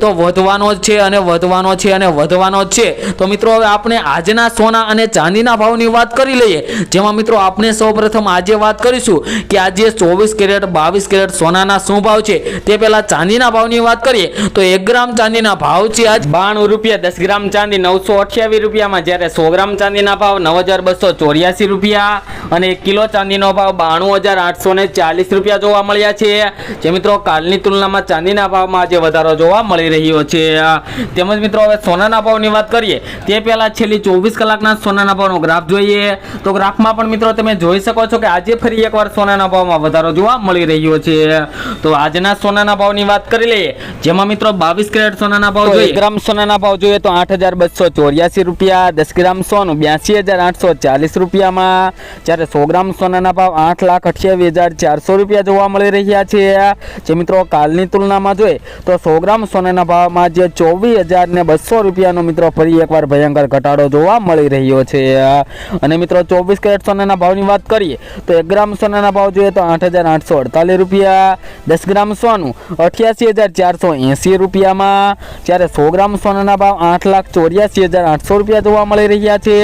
તો વધવાનો જ છે અને વધવાનો છે અને વધવાનો જ છે. તો મિત્રો, હવે આપણે આજના સોના અને ચાંદીના ભાવની વાત કરી લઈએ. જેમાં મિત્રો આપણે સૌપ્રથમ આજે વાત કરીશું કે આજે ચોવીસ કેરેટ, બાવીસ કેરેટ સોનાના શું ભાવ છે? તે પહેલા ચાંદીના ભાવની વાત કરીએ. તો એક ગ્રામ ચાંદીના ભાવ છે આજ બાણું રૂપિયા, દસ ગ્રામ ચાંદી નવસો અઠ્યાવીસ રૂપિયામાં. જ્યારે સો ગ્રામ ચાંદીના ભાવ નવ હજાર બસો ચોર્યાસી રૂપિયા અને એક કિલો ચાંદીનો ભાવ બાણું હજાર આઠસો ને ચાલીસ રૂપિયા જોવા મળ્યા છે. જે મિત્રો, કાલની તુલનામાં ચાંદીના ભાવમાં આજે વધારો જોવા મળી રહ્યો છે. તેમજ મિત્રો હવે સોનાના ભાવની વાત કરીએ તે પહેલાં છેલ્લી ચોવીસ કલાકના સોનાના ભાવનો ગ્રાફ જોઈએ. તો ગ્રાફમાં પણ મિત્રો તમે જોઈ શકો છો કે આજે ફરી એકવાર સોનાના ભાવમાં વધારો જોવા મળી રહ્યો છે. તો આજના સોનાના ભાવની વાત કરી લઈએ જેમાં મિત્રો બાવીસ કેરેટ સોનાના ભાવ જોઈએ. ગ્રામ સોનાના ભાવ જોઈએ તો આઠ હજાર બસો ચોર્યાસી રૂપિયા દસ ગ્રામ સોનું બ્યાસી હજાર આઠસો ચાલીસ રૂપિયામાં. જ્યારે સો ગ્રામ સોનાના ભાવ આઠ લાખ અઠ્યાવીસ હજાર ચારસો રૂપિયા જોવા મળી રહ્યા છે. જે મિત્રો કાલની તુલનામાં જોઈએ તો સો ગ્રામ સોનાના ભાવમાં જે ચોવીસ હજાર ને બસો રૂપિયાનો મિત્રો ફરી એકવાર ભયંકર ઘટાડો જોવા મળી રહ્યો છે. અને મિત્રો ચોવીસ કેરેટ સોનાના ભાવની વાત કરીએ, તો એક ગ્રામ સોનાના ભાવ જોઈએ તો આઠ હજાર આઠસો અડતાલીસ રૂપિયા, દસ ગ્રામ સોનું અઠ્યાસી હજાર ચારસો એંસી રૂપિયામાં, જ્યારે સો ગ્રામ સોનાના ભાવ આઠ લાખ ચોર્યાસી હજાર આઠસો રૂપિયા જોવા મળી રહ્યા છે.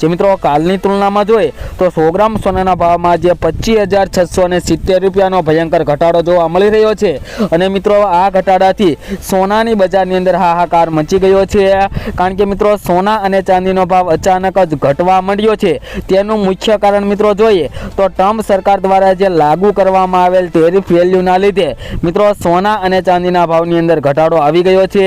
જે મિત્રો કાલની તુલનામાં જોઈએ, તો સો ગ્રામ સોનાના ભાવમાં જે પચીસ હજાર છસો ને સિત્તેર રૂપિયાનો ભયંકર ઘટાડો જોવા મળી રહ્યો છે. અને મિત્રો આ ઘટાડાથી સોનાની બજારની અંદર હાહાકાર મચી ગયો છે. કારણ કે મિત્રો, સોના અને ચાંદીનો ભાવ અચાનક જ ઘટવા માંડ્યો છે. તેનું મુખ્ય કારણ મિત્રો જોઈએ તો ટ્રમ્પ સરકાર દ્વારા જે લાગુ કરવામાં આવેલ ટેરિફ વેલ્યુના લીધે મિત્રો, સોના અને ચાંદીના ભાવની અંદર ઘટાડો આવી ગયો છે.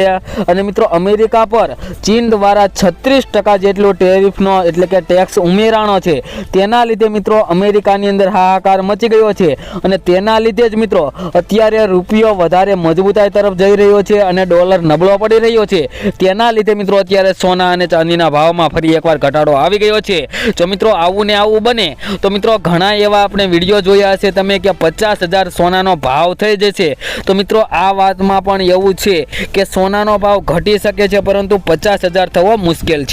અને મિત્રો, અમેરિકા પર ચીન દ્વારા છત્રીસ ટકા જેટલો ટેરિફનો એટલે કે ટેક્સ ઉમેરાણો છે. તેના લીધે મિત્રો, અમેરિકાની અંદર હાહાકાર મચી ગયો છે. અને તેના લીધે જ મિત્રો, અત્યારે રૂપિયો વધારે મજબૂતાઈ તરફ જઈ રહ્યો છે અને ડોલર નબળો પડી રહ્યો છે. તેના લીધે મિત્રો અત્યારે સોના અને ચાંદીના ભાવમાં ફરી એકવાર ઘટાડો આવી ગયો છે. જો મિત્રો આવું ને આવું બને તો મિત્રો ઘણા એવા આપણે વીડિયો જોયા હશે તમે કે પચાસ હજાર સોનાનો ભાવ થઈ જશે. તો મિત્રો આ વાતમાં પણ એવું છે કે સોનાનો ભાવ ઘટી શકે છે પરંતુ પચાસ હજાર થવો મુશ્કેલ છે.